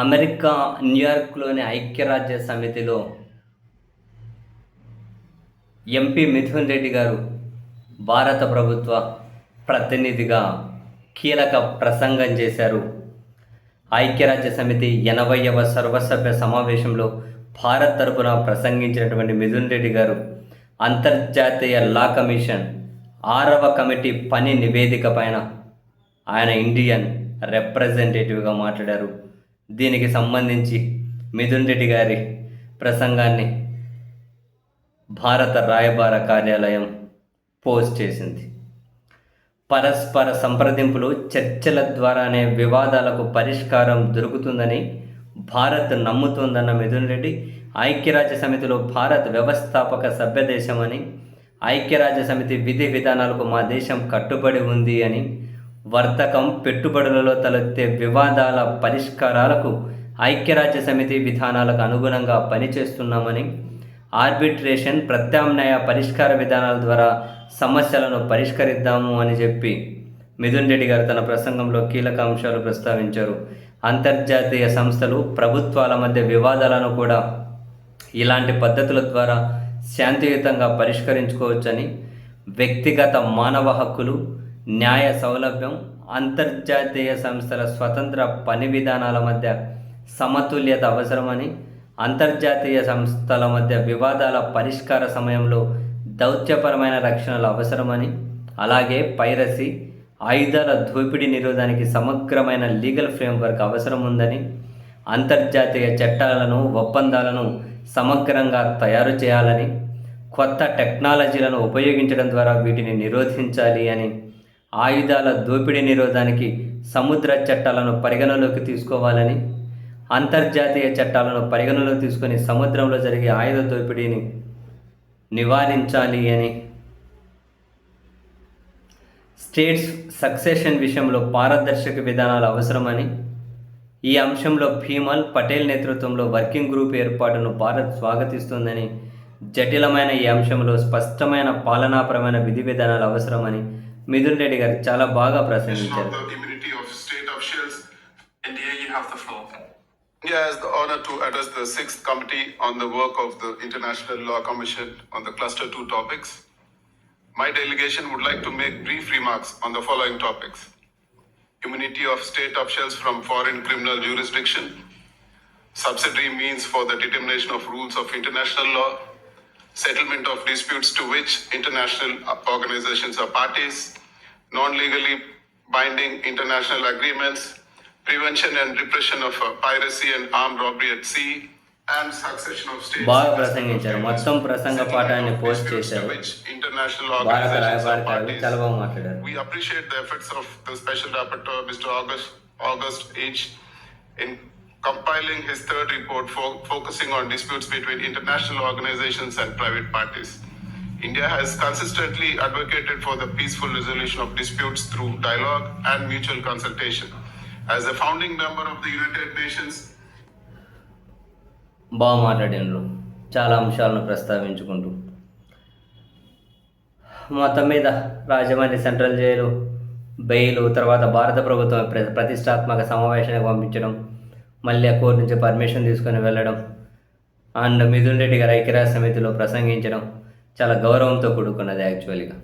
America న్యూయార్క్లోని ఐక్యరాజ్య సమితిలో MP Mithun Reddy గారు భారత ప్రభుత్వ ప్రతినిధిగా కీలక ప్రసంగం చేశారు. ఐక్యరాజ్య సమితి ఎనభైవ సర్వసభ్య సమావేశంలో భారత్ తరపున ప్రసంగించినటువంటి మిథున్ రెడ్డి గారు అంతర్జాతీయ లా కమిషన్ ఆరవ కమిటీ పని నివేదిక పైన ఆయన ఇండియన్ రిప్రజెంటేటివ్గా మాట్లాడారు. దీనికి సంబంధించి మిథున్ రెడ్డి గారి ప్రసంగాన్ని భారత రాయబార కార్యాలయం పోస్ట్ చేసింది. పరస్పర సంప్రదింపులు చర్చల ద్వారానే వివాదాలకు పరిష్కారం దొరుకుతుందని భారత్ నమ్ముతుందన్న మిథున్ రెడ్డి ఐక్యరాజ్య సమితిలో భారత్ వ్యవస్థాపక సభ్య దేశమని ఐక్యరాజ్య సమితి విధి విధానాలకు మా దేశం కట్టుబడి ఉంది అని వర్తకం పెట్టుబడులలో తలెత్తే వివాదాల పరిష్కారాలకు ఐక్యరాజ్య సమితి విధానాలకు అనుగుణంగా పనిచేస్తున్నామని ఆర్బిట్రేషన్ ప్రత్యామ్నాయ పరిష్కార విధానాల ద్వారా సమస్యలను పరిష్కరిద్దాము అని చెప్పి మిథున్ రెడ్డి గారు తన ప్రసంగంలో కీలక అంశాలు ప్రస్తావించారు. అంతర్జాతీయ సంస్థలు ప్రభుత్వాల మధ్య వివాదాలను కూడా ఇలాంటి పద్ధతుల ద్వారా శాంతియుతంగా పరిష్కరించుకోవచ్చని వ్యక్తిగత మానవ హక్కులు న్యాయ సౌలభ్యం అంతర్జాతీయ సంస్థల స్వతంత్ర పని విధానాల మధ్య సమతుల్యత అవసరమని అంతర్జాతీయ సంస్థల మధ్య వివాదాల పరిష్కార సమయంలో దౌత్యపరమైన రక్షణలు అవసరమని అలాగే పైరసీ ఆయుధాల దోపిడీ నిరోధానికి సమగ్రమైన లీగల్ ఫ్రేమ్వర్క్ అవసరం ఉందని అంతర్జాతీయ చట్టాలను ఒప్పందాలను సమగ్రంగా తయారు చేయాలని కొత్త టెక్నాలజీలను ఉపయోగించడం ద్వారా వీటిని నిరోధించాలి అని ఆయుధాల దోపిడీ నిరోధానికి సముద్ర చట్టాలను పరిగణలోకి తీసుకోవాలని అంతర్జాతీయ చట్టాలను పరిగణలోకి తీసుకొని సముద్రంలో జరిగే ఆయుధ దోపిడీని నివారించాలి అని స్టేట్స్ సక్సెషన్ విషయంలో పారదర్శక విధానాలు అవసరమని ఈ అంశంలో భీమల్ పటేల్ నేతృత్వంలో వర్కింగ్ గ్రూప్ ఏర్పాటును భారత్ స్వాగతిస్తుందని జటిలమైన ఈ అంశంలో స్పష్టమైన పాలనాపరమైన విధి విధానాలు అవసరమని మిథున్ రెడ్డి గారు చాలా బాగా ప్రసంగించారు of the immunity of state officials. India, you have the floor. India has the honor to address the sixth committee on the work of the International Law Commission on the cluster two topics. My delegation would like to make brief remarks on the following topics. Immunity of state officials from foreign criminal jurisdiction, subsidiary means for the determination of rules of international law, settlement of disputes to which international organizations are parties, non-legally binding international agreements, prevention and repression of uh, piracy and armed robbery at sea, and succession of states. బాగా ప్రసంగించారు మొత్తం ప్రసంగ పాఠాన్ని post Disputes to చేశారు which international భారత organizations are రాయబారి కార్యాలయం చాలా parties. బాగా మాట్లాడారు We appreciate the efforts of the Special Rapporteur, Mr. August, August H. in compiling his third report fo- focusing on disputes between international organizations and private parties. India has consistently advocated for the peaceful resolution of disputes through dialogue and mutual consultation. As a founding member of the United Nations, బాగా మాట్లాడినారు చాలా అంశాలను ప్రస్తావించుకుంటూ మొత్తం మీద Rajahmundry central jail bail తర్వాత భారత ప్రభుత్వం ప్ర- ప్రతిష్టాత్మక సమావేశానికి పంపించడం మళ్ళీ ఆ కోర్టు నుంచి పర్మిషన్ తీసుకొని వెళ్ళడం అండ్ మిథున్ రెడ్డి గారు ఐక్యరాజ్య సమితిలో ప్రసంగించడం చాలా గౌరవంతో కూడుకున్నది యాక్చువల్గా